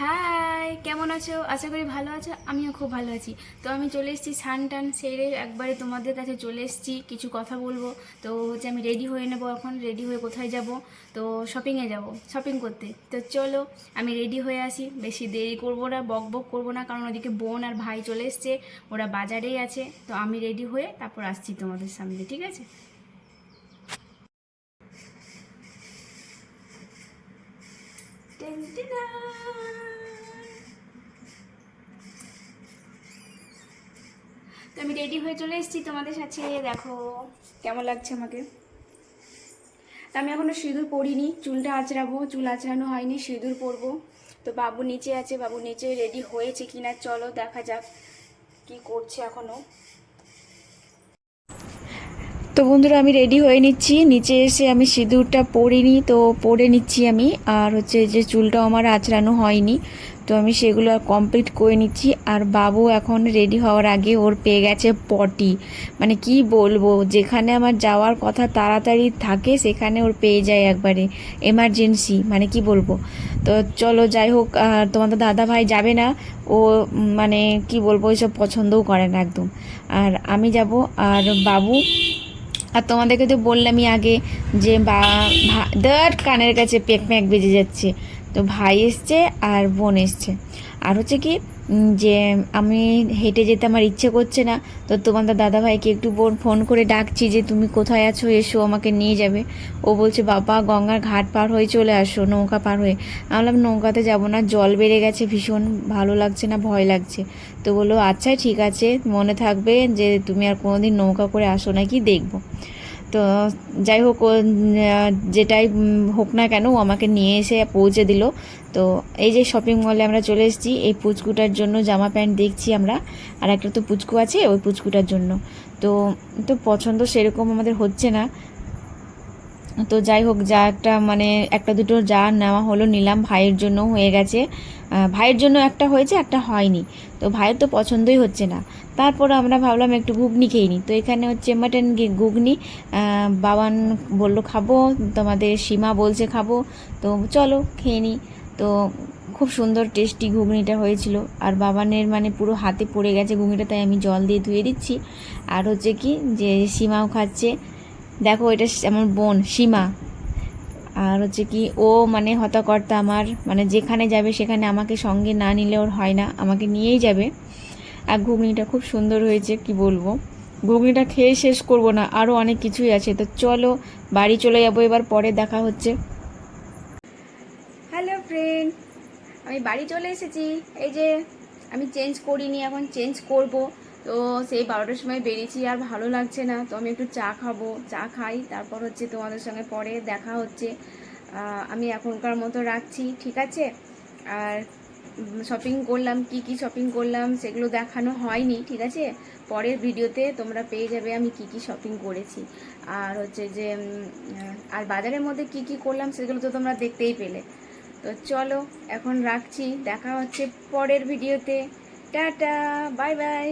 High কেমন আছো? আশা করি ভালো আছো, আমিও খুব ভালো আছি। তো আমি চলে এসেছি সান টান সেরে, একবারে তোমাদের কাছে চলে এসেছি, কিছু কথা বলব। তো হচ্ছে আমি রেডি হয়ে নেব এখন রেডি হয়ে কোথায় যাব? তো শপিংয়ে যাব শপিং করতে। তো চলো, আমি রেডি হয়ে আসি, বেশি দেরি করব না, বক বক করব না, কারণ ওদিকে বোন আর ভাই চলে এসছে, ওরা বাজারেই আছে। তো আমি রেডি হয়ে তারপর আসছি তোমাদের সামনে, ঠিক আছে? তো আমি রেডি হয়ে চলে এসেছি তোমাদের সাথে, দেখো কেমন লাগছে আমাকে। আমি এখনও সিঁদুর পরিনি চুলটা আঁচড়াবো, চুল আঁচড়ানো হয়নি, সিঁদুর পরবো। তো বাবু নিচে আছে, বাবু নিচে রেডি হয়েছে কিনা চলো দেখা যাক কি করছে এখনও। তো বন্ধুরা, আমি রেডি হয়ে নিচ্ছি। নিচে এসে আমি সিঁদুরটা পরিনি তো পরে নিচ্ছি আমি। আর হচ্ছে যে চুলটাও আমার আঁচড়ানো হয়নি, তো আমি সেগুলো কমপ্লিট করে নিচ্ছি। আর বাবু এখন রেডি হওয়ার আগে ওর পেয়ে গেছে পটি মানে কি বলব, যেখানে আমার যাওয়ার কথা তাড়াতাড়ি থাকে, সেখানে ওর পেয়ে যায় একবারে। এমার্জেন্সি মানে কি বলব? তো চলো, যাই হোক তোমাদের দাদা ভাই যাবে না। ও মানে কি বলব, ওইসব পছন্দও করে না একদম। আর আমি যাব, আর বাবু আর তোমাদেরকে তো বললামই আগে যে বা ধর কানের কাছে পেক ম্যাক বেজে যাচ্ছে। তো ভাই এসছে আর বোন এসছে। আর হচ্ছে কি যে আমি হেঁটে যেতে আমার ইচ্ছে করছে না, তো তোমাদের দাদা ভাইকে একটু বোন ফোন করে ডাকছি যে তুমি কোথায় আছো, এসো, আমাকে নিয়ে যাবে। ও বলছে, বাবা, গঙ্গার ঘাট পার হয়ে চলে আসো, নৌকা পার হয়ে। আমি বললাম, নৌকাতে যাব না, জল বেড়ে গেছে, ভীষণ ভালো লাগছে না, ভয় লাগছে। তো বলল আচ্ছা ঠিক আছে, মনে থাকবে যে তুমি আর কোনোদিন নৌকা করে আসো নাকি, দেখব। তো যাই হোক যেটাই হোক না কেন আমাকে নিয়ে এসে পৌঁছে দিল। তো এই যে শপিং মলে আমরা চলে এসেছি, এই পুচকুটার জন্য জামা প্যান্ট দেখছি আমরা। আর একটা তো পুচকু আছে, ওই পুচকুটার জন্য। তো তো পছন্দ সেরকম আমাদের হচ্ছে না। তো যাই হোক, যা একটা মানে একটা দুটো যা নেওয়া হলো নিলাম, ভাইয়ের জন্য হয়ে গেছে। ভাইয়ের জন্য একটা হয়েছে, একটা হয়নি। তো ভাইয়ের তো পছন্দই হচ্ছে না। তারপর আমরা ভাবলাম একটু ঘুগনি খেয়ে নিই। তো এখানে হচ্ছে মাটন ঘুগনি বাবান বলল, খাব। তোমাদের সীমা বলছে, খাব। তো চলো, খেয়ে নিই। তো খুব সুন্দর টেস্টি ঘুগনিটা হয়েছিল। আর বাবানের মানে পুরো হাতে পড়ে গেছে ঘুগনিটা, তাই আমি জল দিয়ে ধুয়ে দিচ্ছি। আর হচ্ছে কি, যে সীমাও খাচ্ছে। দেখো, এটা আমার বোন, সীমা। আর হচ্ছে কি, ও মানে হতাকর্তা আমার। মানে যেখানে যাবে সেখানে আমাকে সঙ্গে না নিলে ওর হয় না, আমাকে নিয়েই যাবে। আর ঘুগনিটা খুব সুন্দর হয়েছে, কি বলব? ঘুগনিটা খেয়ে শেষ করব না আরও অনেক কিছুই আছে। তো চলো, বাড়ি চলে যাব, এবার পরে দেখা হচ্ছে। হ্যালো ফ্রেন্ড আমি বাড়ি চলে এসেছি। এই যে, আমি চেঞ্জ করিনি, এখন চেঞ্জ করব। তো সেই বারোটার সময় বেরিয়েছি আর ভালো লাগছে না। তো আমি একটু চা খাব। চা খাই, তারপর হচ্ছে তোমাদের সঙ্গে পরে দেখা হচ্ছে। আমি এখনকার মতো রাখছি, ঠিক আছে? আর শপিং করলাম, কি কি শপিং করলাম সেগুলো দেখানো হয়নি, ঠিক আছে? পরের ভিডিওতে তোমরা পেয়ে যাবে আমি কি কি শপিং করেছি। আর হচ্ছে যে আর বাজারের মধ্যে কি কি করলাম সেগুলো তো তোমরা দেখতেই পেলে। তো চলো, এখন রাখছি। দেখা হচ্ছে পরের ভিডিওতে। Tata, bye bye.